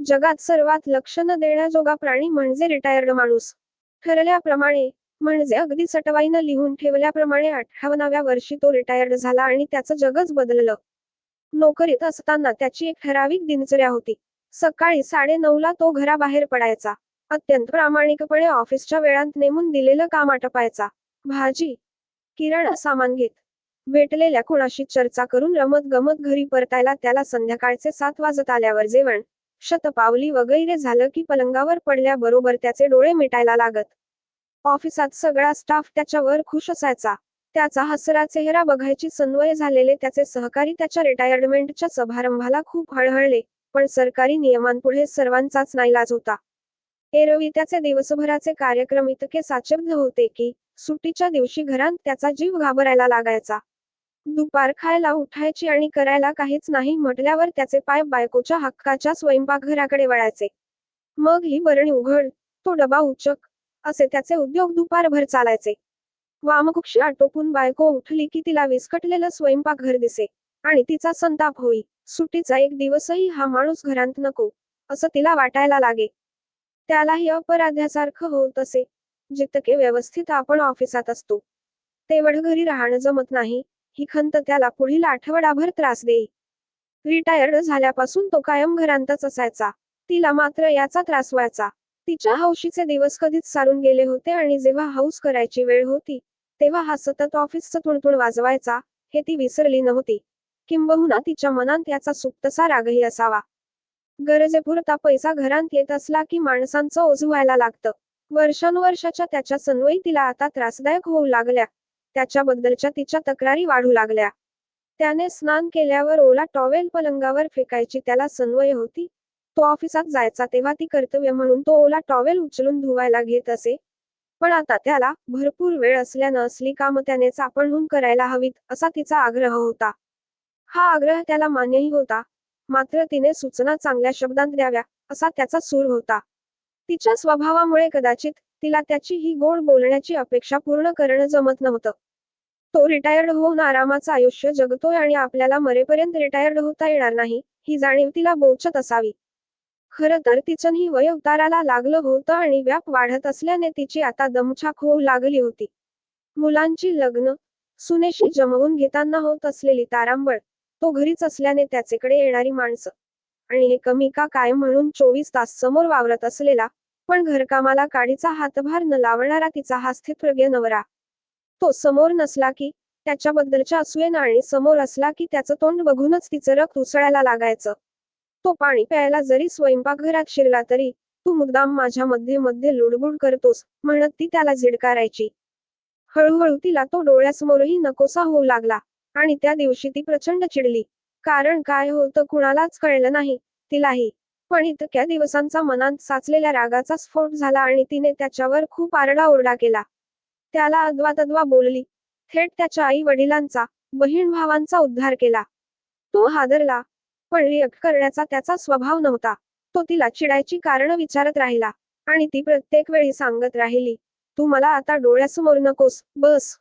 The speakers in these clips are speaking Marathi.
जगात सर्वात लक्ष न देण्याजोगा प्राणी म्हणजे रिटायर्ड माणूस. ठरल्याप्रमाणे म्हणजे अगदी सटवाईनं लिहून ठेवल्याप्रमाणे अठ्ठावनाव्या वर्षी तो रिटायर्ड झाला आणि त्याचं जगच बदललं. नोकरीत असताना त्याची एक ठराविक दिनचर्या होती. सकाळी साडे ला तो घराबाहेर पडायचा. अत्यंत प्रामाणिकपणे ऑफिसच्या वेळांत नेमून दिलेलं काम आटपायचा. भाजी किराणा सामान घेत भेटलेल्या कुणाशी चर्चा करून रमत गमत घरी परतायला त्याला संध्याकाळचे सात वाजत आल्यावर जेवण शतपावली वगैरे झालं की पलंगावर पडल्याबरोबर त्याचे डोळे मिटायला लागत. ऑफिसात सगळा स्टाफ त्याच्यावर खुश असायचा. त्याचा हसरा चेहरा बघायची सन्वय झालेले त्याचे सहकारी त्याच्या रिटायरमेंटच्या समारंभाला खूप हळहळले पण सरकारी नियमांपुढे सर्वांचाच नाईलाज होता. एरवी त्याचे दिवसभराचे कार्यक्रम इतके साचेबद्ध होते की सुट्टीच्या दिवशी घरात त्याचा जीव घाबरायला लागायचा. दुपार खायला उठायची आणि करायला काहीच नाही म्हटल्यावर त्याचे पाय बायकोच्या हक्काच्या स्वयंपाकघराकडे वळायचे. मग ही बरणी उघड तो डबा उचक असे त्याचे उद्योग दुपारभर चालायचे. वामकुक्षी आटोपून बायको उठली की तिला विस्कटलेलं स्वयंपाकघर दिसे आणि तिचा संताप होई सुट्टीचा एक दिवसही हा माणूस घरांत नको असं तिला वाटायला लागे. त्यालाही अपराध्यासारखं होत असे जितके व्यवस्थित आपण ऑफिसात असतो. तेवढं घरी राहणं जमत नाही ही खंत त्याला पुढील आठवडाभर त्रास देई. रिटायर्ड झाल्यापासून तो कायम घरांतच असायचा. तिला मात्र याचा त्रास व्हायचा. तिच्या हौशीचे दिवस कधीच सारून गेले होते आणि जेव्हा हौस करायची वेळ होती तेव्हा हा सतत ऑफिसचं तुणतुण वाजवायचा हे ती विसरली नव्हती. किंबहुना तिच्या मनात याचा सुप्तसा रागही असावा. गरजेपुरता पैसा घरांत येत असला की माणसांचं ओझ व्हायला लागतं. वर्षानुवर्षाच्या त्याच्या सन्वयी तिला आता त्रासदायक होऊ लागल्या. त्याच्याबद्दलच्या तिच्या तक्रारी वाढू लागल्या. त्याने स्नान केल्यावर ओला टॉवेल पलंगावर फेकायची त्याला सन्वय होती. तो ऑफिसात जायचा तेव्हा ती कर्तव्य म्हणून तो ओला टॉवेल उचलून धुवायला घेत असे. पण आता त्याला भरपूर वेळ असल्यानं असली कामं त्याने चापणहून करायला हवीत असा तिचा आग्रह होता. हा आग्रह त्याला मान्यही होता. मात्र तिने सूचना चांगल्या शब्दांत द्याव्या असा त्याचा सूर होता. तिच्या स्वभावामुळे कदाचित तिला त्याची ही गोड बोलण्याची अपेक्षा पूर्ण करणं जमत नव्हतं. तो रिटायर्ड होऊन आरामाचं आयुष्य जगतोय आणि आपल्याला मरेपर्यंत रिटायर्ड होता येणार नाही ही जाणीव तिला बोचत असावी. खरं तर तिचंही वय उताराला लागलं होतं आणि व्याप वाढत असल्याने तिची आता दमछाक होऊ लागली होती. मुलांची लग्न सुनेशी जमवून घेताना होत असलेली तारांबळ तो घरीच असल्याने त्याचेकडे येणारी माणसं. आणि हे कमी का काय म्हणून चोवीस तास समोर वावरत असलेला पण घरकामाला काडीचा हातभार न लावणारा तिचा हा स्थितप्रज्ञ नवरा. तो समोर नसला की त्याच्याबद्दलच्या असूयेनं आणि समोर असला की त्याचं तोंड बघूनच तिचं रक्त उसळायला लागायचं. तो पाणी प्यायला जरी स्वयंपाकघरात शिरला तरी तू मुद्दाम माझ्या मध्ये मध्ये लुडबुड करतोस म्हणत ती त्याला झिडकारायची. हळूहळू तिला तो डोळ्यासमोरही नकोसा होऊ लागला आणि त्या दिवशी ती प्रचंड चिडली. कारण काय होतं कुणालाच कळलं नाही तिलाही. पण इतक्या दिवसांचा मनात साचलेल्या रागाचा स्फोट झाला आणि तिने त्याच्यावर खूप आरडा ओरडा केला. त्याला अद्वा तद्वा बोलली. थेट त्याच्या आई वडिलांचा बहीण भावांचा उद्धार केला. तो हादरला पण रिअक्ट करण्याचा त्याचा स्वभाव नव्हता. तो तिला चिडायची कारण विचारत राहिला. आणि ती प्रत्येक वेळी सांगत राहिली तू मला आता डोळ्यासमोर नकोस बस.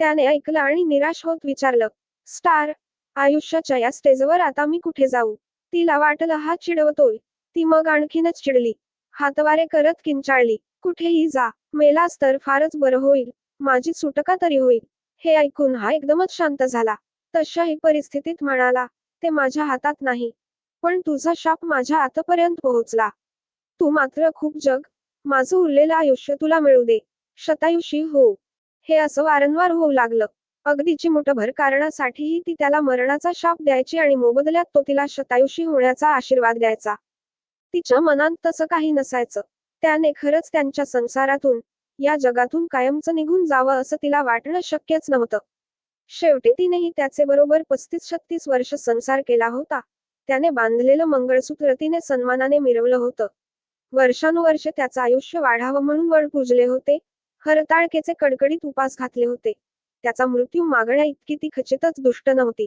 त्याने ऐकलं आणि निराश होत विचारलं स्टार आयुष्याच्या या स्टेजवर आता मी कुठे जाऊ? तिला वाटलं हा चिडवतोय. ती मग आणखीनच चिडली. हातवारे करत किंचाळली. कुठेही जा. मेलास तर फारच बरं होईल. माझी सुटका तरी होईल. हे ऐकून हा एकदमच शांत झाला. तशाही परिस्थितीत म्हणाला ते माझ्या हातात नाही. पण तुझा शाप माझ्या आतापर्यंत पोहोचला. तू मात्र खूप जग. माझं उरलेलं आयुष्य तुला मिळू दे. शतायुषी हो हे असं वारंवार होऊ लागलं. अगदीची मुठभर कारणासाठीही ती त्याला मरणाचा शाप द्यायची आणि मोबदल्यात तो तिला शतायुषी होण्याचा आशीर्वाद द्यायचा. तिच्या मनात तसं काही नसायचं. त्याने खरंच त्यांच्या संसारातून या जगातून कायमचं निघून जावं असं तिला वाटणं शक्यच नव्हतं. शेवटी तिनेही त्याचे बरोबर पस्तीस छत्तीस वर्ष संसार केला होता. त्याने बांधलेलं मंगळसूत्र तिने सन्मानाने मिरवलं होतं. वर्षानुवर्षे त्याचं आयुष्य वाढावं म्हणून वड पूजले होते. हरताळकेचे कडकडीत उपास घातले होते. त्याचा मृत्यू मागण्या इतकी ती खचितच दुष्ट नव्हती.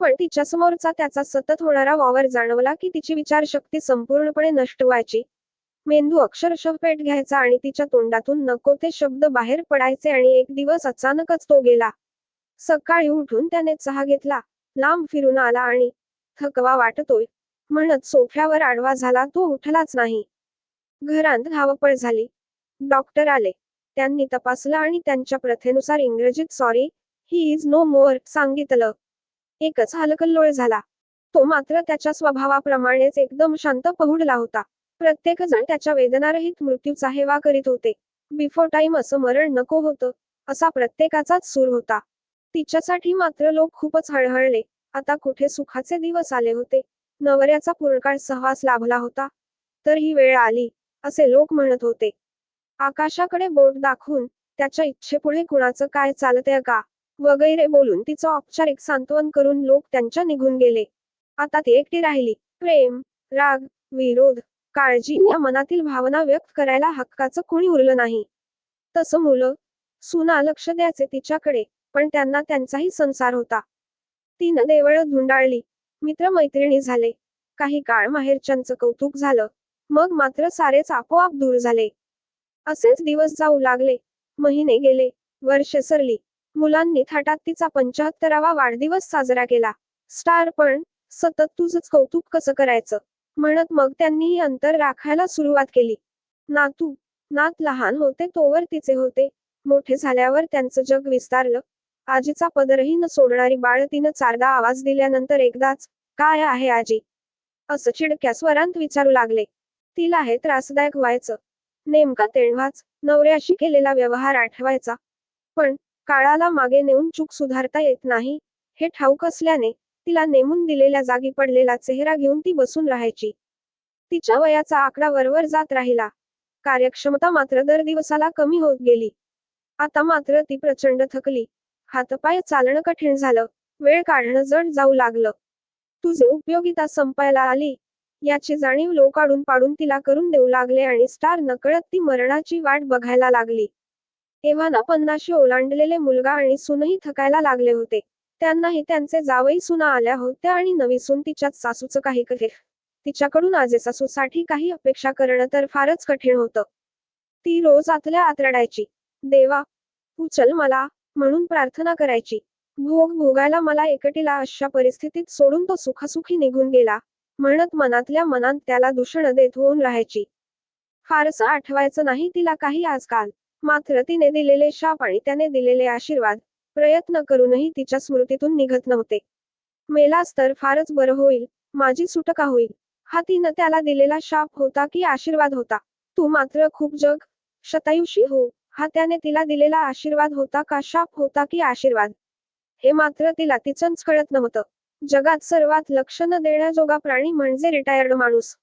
पण तिच्यासमोरचा त्याचा सतत होणारा वावर जाणवला की तिची विचारशक्ती संपूर्णपणे नष्ट व्हायची मेंदू अक्षरशः पेट घ्यायचा आणि तिच्या तोंडातून नको ते शब्द बाहेर पडायचे आणि एक दिवस अचानकच तो गेला. सकाळी उठून त्याने चहा घेतला. लांब फिरून आला आणि थकवा वाटतोय. म्हणत सोफ्यावर आडवा झाला तो उठलाच नाही. घरात धावपळ झाली. डॉक्टर आले. त्यांनी तपासलं आणि त्यांच्या प्रथेनुसार इंग्रजीत sorry he is no more सांगितलं. एकच हलकल्लोळ झाला. तो मात्र त्याच्या स्वभावाप्रमाणेच एकदम शांत पहुडला होता. प्रत्येक जण त्याच्या वेदनारहित मृत्यूचा हेवा करीत होते. बिफोर टाइम असं मरण नको होतं असा प्रत्येकाचाच सूर होता. तिच्यासाठी मात्र लोक खूपच हळहळले. आता कुठे सुखाचे दिवस आले होते? नवऱ्याचा पूर्णकाळ सहवास लाभला होता. तर ही वेळ आली असे लोक म्हणत होते. आकाशाकडे बोट दाखवून त्याच्या इच्छेपुढे कुणाचं काय चालतंय का? वगैरे बोलून तिचं औपचारिक सांत्वन करून लोक त्यांच्या निघून गेले. आता ती एकटी राहिली. प्रेम राग विरोध काळजी या मनातील भावना व्यक्त करायला हक्काचं कोणी उरलं नाही. तसं मुलं सुना लक्ष द्यायचे तिच्याकडे पण त्यांना त्यांचाही संसार होता. तिनं देवळ धुंडाळली मित्रमैत्रिणी झाले काही काळ माहेरच्यांचं कौतुक झालं मग मात्र सारेच आपोआप दूर झाले. असेच दिवस जाऊ लागले महिने गेले वर्षे सरली मुलांनी थाटात तिचा पंचाहत्तरावा वाढदिवस साजरा केला. स्टार पण सतत तुझंच कौतुक कसं करायचं? म्हणत मग त्यांनीही अंतर राखायला सुरुवात केली. नातू नात लहान होते तोवर तिचे होते. मोठे झाल्यावर त्यांचं जग विस्तारलं. आजीचा पदरही न सोडणारी बाळ तिनं चारदा आवाज दिल्यानंतर एकदाच काय आहे आजी? असं चिडक्या स्वरांत विचारू लागले. तिला हे त्रासदायक व्हायचं. नेमका तेव्हाच नवऱ्याशी केलेला व्यवहार आठवायचा. पण काळाला मागे नेऊन चूक सुधारता येत नाही हे ठाऊक असल्याने तिला नेमून दिलेल्या जागी पडलेला चेहरा घेऊन ती बसून राहायची. तिच्या वयाचा आकडा वरवर जात राहिला. कार्यक्षमता मात्र दर दिवसाला कमी होत गेली. आता मात्र ती प्रचंड थकली. हातपाय चालणं कठीण झालं. वेळ काढणं जड जाऊ लागलं. तुझे उपयोगिता संपायला आली याची जाणीव लोकाडून पाडून तिला करून देऊ लागले आणि स्टार नकळत ती मरणाची वाट बघायला लागली. एव्हाना पन्नाशी ओलांडलेले मुलगा आणि सूनही थकायला लागले होते. त्यांनाही त्यांचे जावई सुना आल्या होत्या आणि नवी सून तिच्यात सासूचं काही कथे तिच्याकडून आजे सासूसाठी काही अपेक्षा करणं तर फारच कठीण होतं. ती रोज आतल्या आत रडायची देवा उचल मला म्हणून प्रार्थना करायची. भोग भोगायला मला एकटीला अशा परिस्थितीत सोडून तो सुखासुखी निघून गेला म्हणत मनातल्या मनात त्याला दूषण देत होऊन राहायची. फारसं आठवायचं नाही तिला काही आजकाल. मात्र तिने दिलेले शाप आणि त्याने दिलेले आशीर्वाद प्रयत्न करूनही तिच्या स्मृतीतून निघत नव्हते. मेलास तर फारच बरं होईल माझी सुटका होईल. हा तिनं त्याला दिलेला शाप होता की आशीर्वाद होता? तू मात्र खूप जग शतायुषी हो. हा त्याने तिला दिलेला आशीर्वाद होता का शाप होता की आशीर्वाद? हे मात्र तिला तिचंच कळत नव्हतं. जगात सर्वात लक्ष न देण्याजोगा प्राणी म्हणजे रिटायर्ड माणूस.